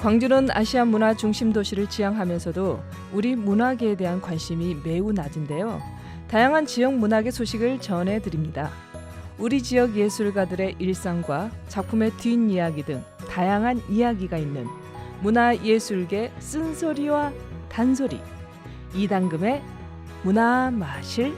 광주는 아시아 문화 중심 도시를 지향하면서도 우리 문화계에 대한 관심이 매우 낮은데요. 다양한 지역 문학의 소식을 전해 드립니다. 우리 지역 예술가들의 일상과 작품의 뒷이야기 등 다양한 이야기가 있는 문화 예술계 쓴소리와 단소리 이당금의 문화 마실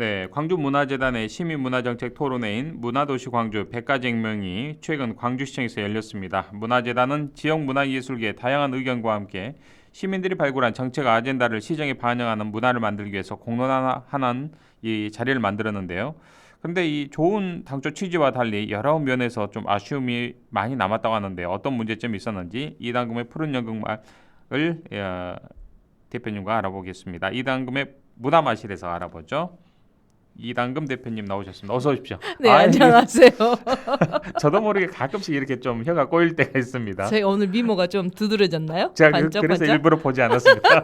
네, 광주문화재단의 시민문화정책 토론회인 문화도시 광주 백가쟁명이 최근 광주시청에서 열렸습니다. 문화재단은 지역 문화예술계의 다양한 의견과 함께 시민들이 발굴한 정책 아젠다를 시정에 반영하는 문화를 만들기 위해서 공론화하는 이 자리를 만들었는데요. 그런데 이 좋은 당초 취지와 달리 여러 면에서 좀 아쉬움이 많이 남았다고 하는데 어떤 문제점이 있었는지 이당금의 푸른 연극말을 어, 대표님과 알아보겠습니다. 이당금의 문화마실에서 알아보죠. 이당금 대표님 나오셨습니다. 어서 오십시오. 네 아, 이게 안녕하세요. 저도 모르게 가끔씩 이렇게 좀 혀가 꼬일 때가 있습니다. 저희 오늘 미모가 좀 두드러졌나요? 제가 그, 반짝 그 래서 반짝. 일부러 보지 않았습니다.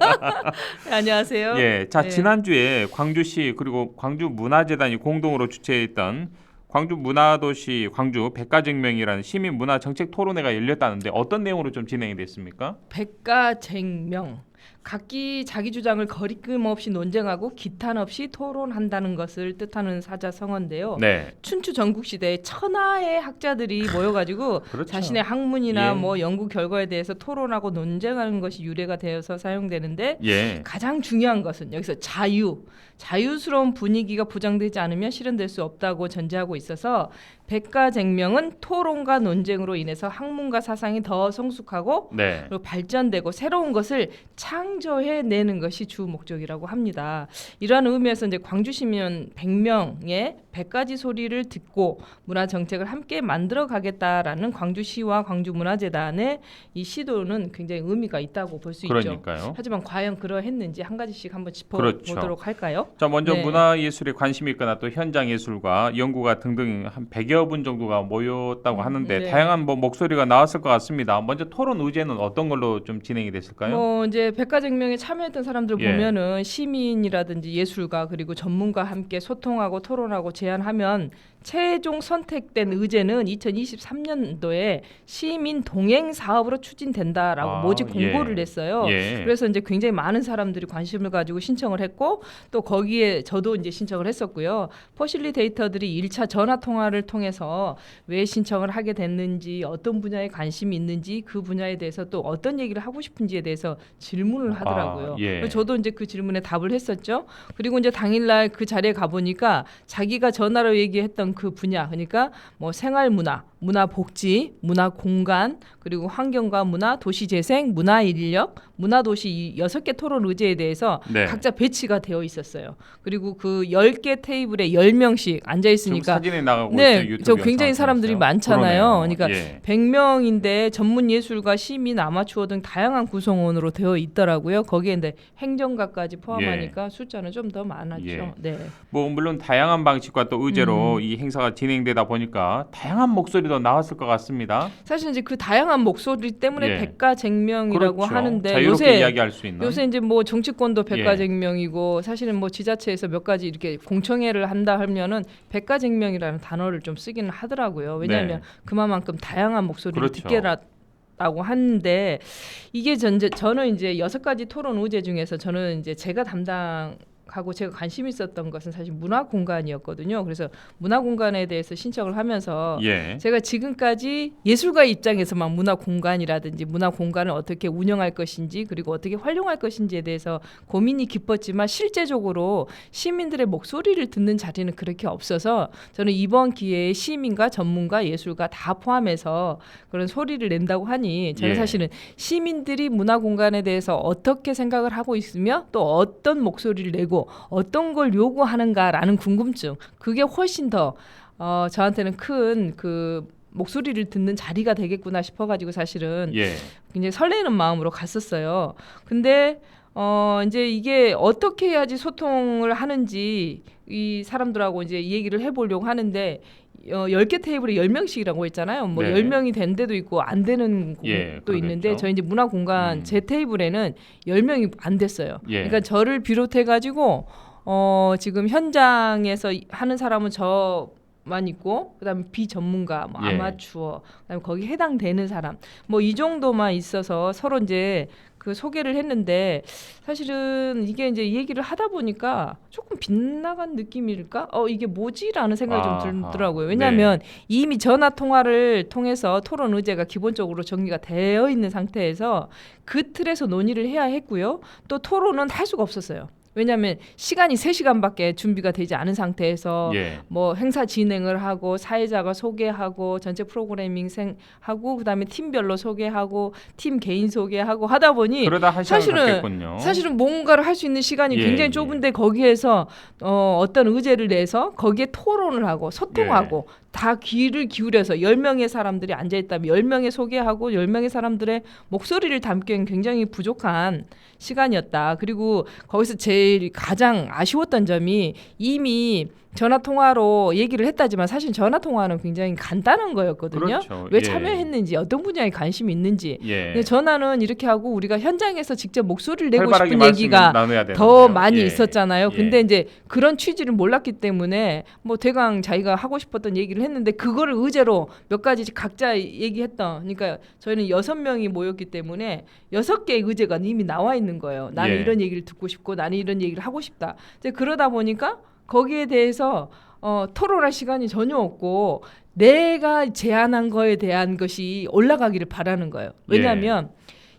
네, 안녕하세요. 예, 자 네. 지난주에 광주시 그리고 광주 문화재단이 공동으로 주최했던 광주 문화도시 광주 백가쟁명이라는 시민 문화 정책 토론회가 열렸다는데 어떤 내용으로 좀 진행이 됐습니까? 백가쟁명 각기 자기 주장을 거리낌 없이 논쟁하고 기탄 없이 토론한다는 것을 뜻하는 사자성어인데요. 네, 춘추 전국 시대에 천하의 학자들이 모여가지고 그렇죠. 자신의 학문이나 예. 뭐 연구 결과에 대해서 토론하고 논쟁하는 것이 유래가 되어서 사용되는데 예, 가장 중요한 것은 여기서 자유, 자유스러운 분위기가 부정되지 않으면 실현될 수 없다고 전제하고 있어서 백가쟁명은 토론과 논쟁으로 인해서 학문과 사상이 더 성숙하고 네, 그리고 발전되고 새로운 것을 창 조해 내는 것이 주 목적이라고 합니다. 이러한 의미에서 이제 광주 시민 100명의 100가지 소리를 듣고 문화 정책을 함께 만들어 가겠다라는 광주시와 광주문화재단의 이 시도는 굉장히 의미가 있다고 볼 수 있죠. 하지만 과연 그러했는지 한 가지씩 한번 그렇죠. 짚어 보도록 할까요? 자 먼저 네. 문화 예술에 관심이 있거나 또 현장 예술과 연구가 등등 한 100여 분 정도가 모였다고 하는데 네. 다양한 뭐 목소리가 나왔을 것 같습니다. 먼저 토론 의제는 어떤 걸로 좀 진행이 됐을까요? 뭐 이제 백가 쟁명에 참여했던 사람들 예. 보면은 시민이라든지 예술가 그리고 전문가 함께 소통하고 토론하고 제안하면 최종 선택된 의제는 2023년도에 시민 동행 사업으로 추진된다라고 아, 모집 공고를 예. 냈어요. 예. 그래서 이제 굉장히 많은 사람들이 관심을 가지고 신청을 했고 또 거기에 저도 이제 신청을 했었고요. 퍼실리데이터들이 1차 전화 통화를 통해서 왜 신청을 하게 됐는지 어떤 분야에 관심이 있는지 그 분야에 대해서 또 어떤 얘기를 하고 싶은지에 대해서 질문을 하더라고요. 아, 예. 저도 이제 그 질문에 답을 했었죠. 그리고 이제 당일날 그 자리에 가 보니까 자기가 전화로 얘기했던 그 분야 그러니까 뭐 생활 문화, 문화 복지, 문화 공간, 그리고 환경과 문화, 도시 재생, 문화 인력, 문화 도시 이 여섯 개 토론 의제에 대해서 네. 각자 배치가 되어 있었어요. 그리고 그 10개 테이블에 10명씩 앉아 있으니까 사진에 나가고 네, 저 굉장히 사람들이 통해서요. 많잖아요. 그러네요. 그러니까 예. 100명인데 전문 예술가, 시민, 아마추어 등 다양한 구성원으로 되어 있더라고요. 거기에 이제 행정가까지 포함하니까 숫자는 좀 더 많았죠. 예. 네. 뭐 물론 다양한 방식과 또 의제로 음. 이 행사가 진행되다 보니까 다양한 목소리도 나왔을 것 같습니다. 사실 이제 그 다양한 목소리 때문에 예. 백가쟁명이라고 그렇죠. 하는데 요새 이야기할 수 있는. 요새 이제 뭐 정치권도 예. 백가쟁명이고 사실은 뭐 지자체에서 몇 가지 이렇게 공청회를 한다 하면은 백가쟁명이라는 단어를 좀 쓰기는 하더라고요. 왜냐하면 네. 그만큼 다양한 목소리를 그렇죠. 듣게 라 라고 하는데 이게 전제 저는 이제 여섯 가지 토론 의제 중에서 저는 이제 제가 담당 하고 제가 관심 있었던 것은 사실 문화 공간이었거든요. 그래서 문화 공간에 대해서 신청을 하면서 예. 제가 지금까지 예술가 입장에서만 문화 공간이라든지 문화 공간을 어떻게 운영할 것인지 그리고 어떻게 활용할 것인지에 대해서 고민이 깊었지만 실제적으로 시민들의 목소리를 듣는 자리는 그렇게 없어서 저는 이번 기회에 시민과 전문가 예술가 다 포함해서 그런 소리를 낸다고 하니 저는 예. 사실은 시민들이 문화 공간에 대해서 어떻게 생각을 하고 있으며 또 어떤 목소리를 내고 어떤 걸 요구하는가라는 궁금증 그게 훨씬 더 어, 저한테는 큰그 목소리를 듣는 자리가 되겠구나 싶어가지고 사실은 예. 굉장히 설레는 마음으로 갔었어요. 근데 어 이제 이게 어떻게 해야지 소통을 하는지 이 사람들하고 이제 이 얘기를 해보려고 하는데 어, 10개 테이블에 10명씩이라고 했잖아요. 뭐 네. 10명이 된 데도 있고 안 되는 곳도 예, 있는데. 저희 이제 문화 공간 음. 제 테이블에는 10명이 안 됐어요. 예. 그러니까 저를 비롯해 가지고 어 지금 현장에서 이- 하는 사람은 저 만 있고 그다음에 비전문가, 뭐 예. 아마추어, 그다음에 거기 해당되는 사람 뭐 이 정도만 있어서 서로 이제 그 소개를 했는데 사실은 이게 이제 이 얘기를 하다 보니까 조금 빗나간 느낌일까? 어 이게 뭐지라는 생각이 아하. 좀 들더라고요. 왜냐하면 이미 전화 통화를 통해서 토론 의제가 기본적으로 정리가 되어 있는 상태에서 그 틀에서 논의를 해야 했고요. 또 토론은 할 수가 없었어요. 왜냐하면 시간이 3시간밖에 준비가 되지 않은 상태에서 예. 뭐 행사 진행을 하고 사회자가 소개하고 전체 프로그래밍 생 하고 그다음에 팀별로 소개하고 팀 개인 소개하고 하다 보니 사실은- 갖겠군요. 사실은 뭔가를 할 수 있는 시간이 예, 굉장히 예. 좁은데 거기에서 어, 어떤 의제를 내서 거기에 토론을 하고 소통하고 예. 다 귀를 기울여서 10명의 사람들이 앉아 있다면 10명의 소개하고 10명의 사람들의 목소리를 담기엔 굉장히 부족한 시간이었다. 그리고 거기서 제일 가장 아쉬웠던 점이 이미 전화 통화로 얘기를 했다지만 사실 전화 통화는 굉장히 간단한 거였거든요. 그렇죠. 왜 예. 참여했는지 어떤 분야에 관심이 있는지 예. 근데 전화는 이렇게 하고 우리가 현장에서 직접 목소리를 내고 싶은 얘기가. 더 많이 예. 있었잖아요. 예. 근데 이제 그런 취지를 몰랐기 때문에 뭐 대강 자기가 하고 싶었던 얘기를 했는데 그거를 의제로 몇 가지 각자 얘기했던 그러니까 저희는 여섯 명이 모였기 때문에 여섯 개의 의제가 이미 나와 있는 거예요. 나는 예. 이런 얘기를 듣고 싶고 나는 이런 얘기를 하고 싶다. 이제 그러다 보니까 거기에 대해서 어, 토론할 시간이 전혀 없고 내가 제안한 거에 대한 것이 올라가기를 바라는 거예요. 왜냐하면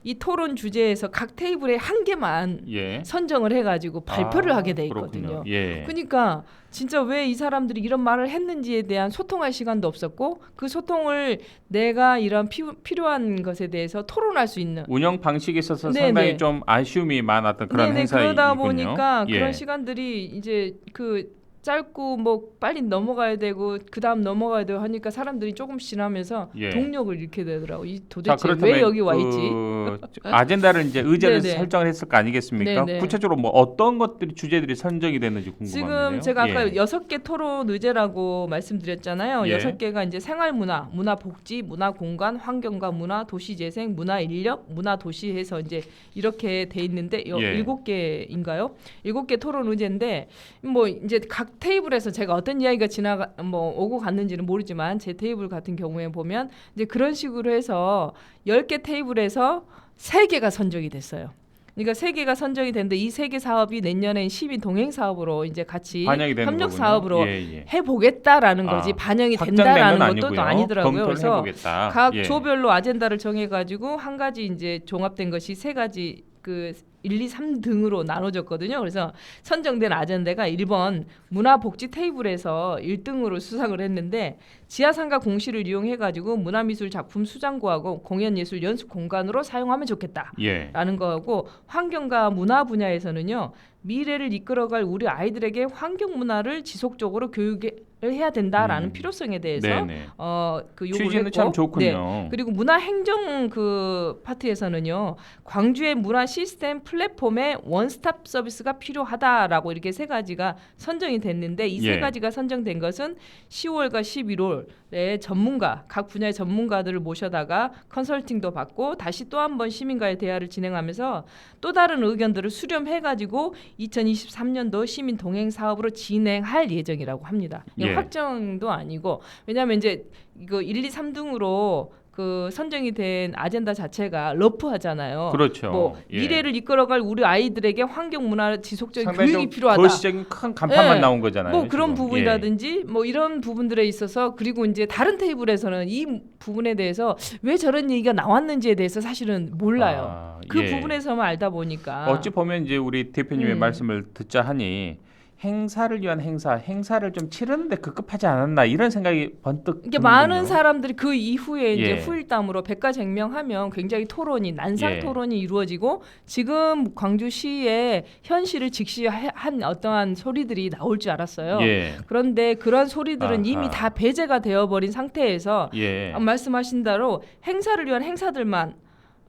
이 토론 주제에서 각 테이블에 한 개만 예. 선정을 해가지고 발표를 아, 하게 돼. 있거든요. 예. 그러니까 진짜 왜 이 사람들이 이런 말을 했는지에 대한 소통할 시간도 없었고 그 소통을 내가 이런 피, 필요한 것에 대해서 토론할 수 있는 운영 방식에 있어서 네, 상당히 네. 좀 아쉬움이 많았던 그런 네네, 행사이군요. 그러다 보니까 예. 그런 시간들이 이제 그 짧고 뭐 빨리 넘어가야 되고 그 다음 넘어가야 되고 하니까 사람들이 조금씩 지나면서 예. 동력을 잃게 되더라고. 이 자, 도대체 왜 여기 와 있지? 그 아젠다를 이제 의제를. 설정을 했을 거 아니겠습니까? 네네. 구체적으로 뭐 어떤 것들이 주제들이 선정이 됐는지 궁금합니다. 지금 제가 아까 예. 여섯 개 토론 의제라고 말씀드렸잖아요. 예. 여섯 개가 이제 생활 문화, 문화 복지, 문화 공간, 환경과 문화, 도시 재생, 문화 인력, 문화 도시 해서 이제 이렇게 돼 있는데 여- 예. 일곱 개인가요? 일곱 개 토론 의제인데 뭐 이제 각 테이블에서 제가 어떤 이야기가 지나가 뭐 오고 갔는지는 모르지만 제 테이블 같은 경우에 보면 이제 그런 식으로 해서 열개 테이블에서 세 개가 선정이 됐어요. 그러니까 세 개가 선정이 됐는데 이 세 개 사업이 내년엔 시민 동행 사업으로 이제 같이 반영이 협력 거군요. 사업으로 예, 예. 해보겠다는 아, 거지 반영이 확장된 된다라는 건 것도 또 아니고요. 아니더라고요. 그래서 해보겠다. 각 예. 조별로 아젠다를 정해가지고 한 가지 이제 종합된 것이 세 가지 그 1, 2, 3등으로 나눠졌거든요. 그래서 선정된 아젠다가 1번 문화복지 테이블에서 1등으로 수상을 했는데 지하상가 공시를 이용해 가지고 문화미술 작품 수장고하고 공연예술 연습 공간으로 사용하면 좋겠다. 예. 라는 거고 환경과 문화 분야에서는요 미래를 이끌어갈 우리 아이들에게 환경 문화를 지속적으로 교육을 해야 된다라는 음. 필요성에 대해서 네네. 어그 요구를 했고 참 네. 좋군요. 그리고 문화 행정 그 파트에서는요 광주의 문화 시스템 플랫폼의 원스톱 서비스가 필요하다라고 이렇게 세 가지가 선정이 됐는데 이세 예. 가지가 선정된 것은 10월과 11월 에 전문가 각 분야의 전문가들을 모셔다가 컨설팅도 받고 다시 또 한 번 시민과의 대화를 진행하면서 또 다른 의견들을 수렴해 가지고 2023년도 시민 동행 사업으로 진행할 예정이라고 합니다. 예. 확정도 아니고 왜냐하면 이제 이거 1, 2, 3등으로 그 선정이 된 아젠다 자체가 러프하잖아요. 그렇죠. 뭐 예. 미래를 이끌어갈 우리 아이들에게 환경 문화 지속적인 교육이 좀 필요하다. 거시적인 큰 간판만 예. 나온 거잖아요. 뭐 그런 지금. 부분이라든지 뭐 이런 부분들에 있어서 그리고 이제 다른 테이블에서는 이 부분에 대해서 왜 저런 얘기가 나왔는지에 대해서 사실은 예. 몰라요. 아, 그 예. 부분에서만 알다 보니까 어찌 보면 이제 우리 대표님의 음. 말씀을 듣자 하니 행사를 위한 행사, 행사를 좀 치르는데 급급하지 않았나 이런 생각이 번뜩 이게. 많은 사람들이 그 이후에 이제 예. 후일담으로 백과쟁명하면 굉장히 토론이 난상 예. 토론이 이루어지고 지금 광주시의 현실을 직시한 어떠한 소리들이 나올 줄 알았어요. 예. 그런데 그런 소리들은 아하. 이미 다 배제가 되어버린 상태에서 예. 아, 말씀하신 대로 행사를 위한 행사들만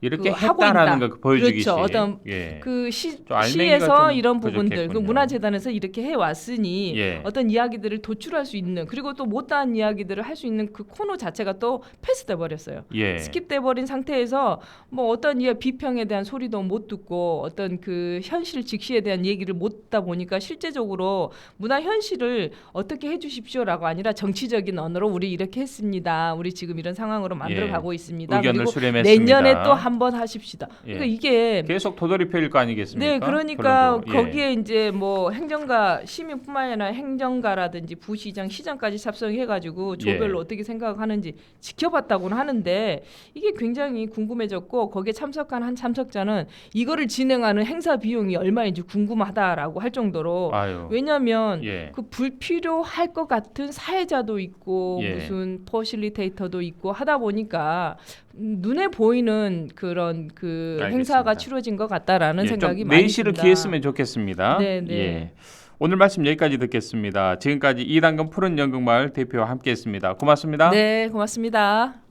이렇게 그 하고 했다라는 있다. 거 보여주기식. 그렇죠. 어떤 예. 그 시, 시에서 좀 이런 부분들 그 부족했군요. 문화재단에서 이렇게 해왔으니 예. 어떤 이야기들을 도출할 수 있는 그리고 또 못다한 이야기들을 할 수 있는 그 코너 자체가 또 패스돼 버렸어요. 예. 스킵돼 버린 상태에서 뭐 어떤 이 비평에 대한 소리도 못 듣고 어떤 그 현실 직시에 대한 얘기를 못 듣다 보니까 실제적으로 문화 현실을 어떻게 해주십시오라고 아니라 정치적인 언어로 우리 이렇게 했습니다. 우리 지금 이런 상황으로 만들어 예. 가고 있습니다. 의견을 그리고 수렴했습니다. 내년에 또 한번 하십시다. 예. 그러니까 이게 계속 도돌이표일 거 아니겠습니까? 네, 그러니까 그래도, 예. 거기에 이제 뭐 행정가 시민뿐만 아니라 행정가라든지 부시장, 시장까지 합성해가지고 조별로 예. 어떻게 생각하는지 지켜봤다고는 하는데 이게 굉장히 궁금해졌고 거기에 참석한 한 참석자는 이거를 진행하는 행사 비용이 얼마인지 궁금하다라고 할 정도로 아유. 왜냐하면 예. 그 불필요할 것 같은 사회자도 있고 예. 무슨 퍼실리테이터도 있고 하다 보니까 음, 눈에 보이는 그런 그 알겠습니다. 행사가 치러진 것 같다라는 예, 생각이 좀 많이 내실을 듭니다. 기했으면 좋겠습니다. 네, 네. 예. 오늘 말씀 여기까지 듣겠습니다. 지금까지 이당근 푸른 연극마을 대표와 함께했습니다. 고맙습니다. 네, 고맙습니다.